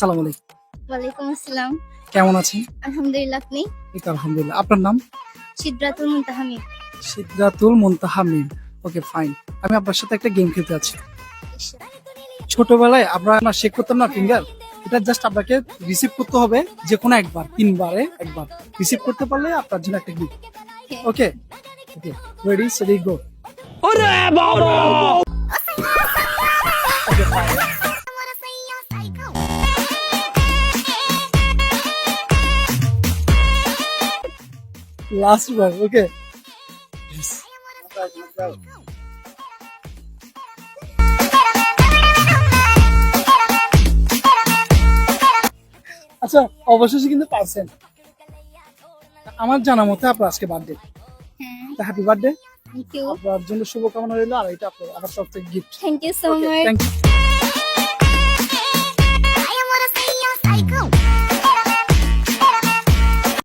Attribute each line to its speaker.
Speaker 1: সালাম আলাইকুম।
Speaker 2: ওয়ালাইকুম আসসালাম।
Speaker 1: কেমন আছেন?
Speaker 2: আলহামদুলিল্লাহ আপনি?
Speaker 1: এই তো আলহামদুলিল্লাহ। আপনার নাম?
Speaker 2: সিদ্ধাতুল মুনতাহামিদ
Speaker 1: সিদ্ধাতুল মুনতাহা মিম ওকে ফাইন। আমি আপনার সাথে একটা গেম খেলতে আছি ছোটবেলায় আমরা না শেক করতাম না ফিঙ্গার এটা জাস্ট আপনাকে রিসিভ করতে হবে যে কোনো একবার তিনবারে একবার। রিসিভ করতে পারলে আপনার জন্য একটা gift okay okay ready steady go last বার ওকে আচ্ছা অবশেষে কিন্তু পারছেন। আমার জানা মতে আপনার আজকে বার্থডে
Speaker 2: হ্যাঁ।
Speaker 1: হ্যাপি বার্থডে
Speaker 2: থ্যাংক ইউ
Speaker 1: আপনার জন্য শুভকামনা রইল আর এটা আপনার আমার সব থেকে gift
Speaker 2: thank you so much
Speaker 1: thank you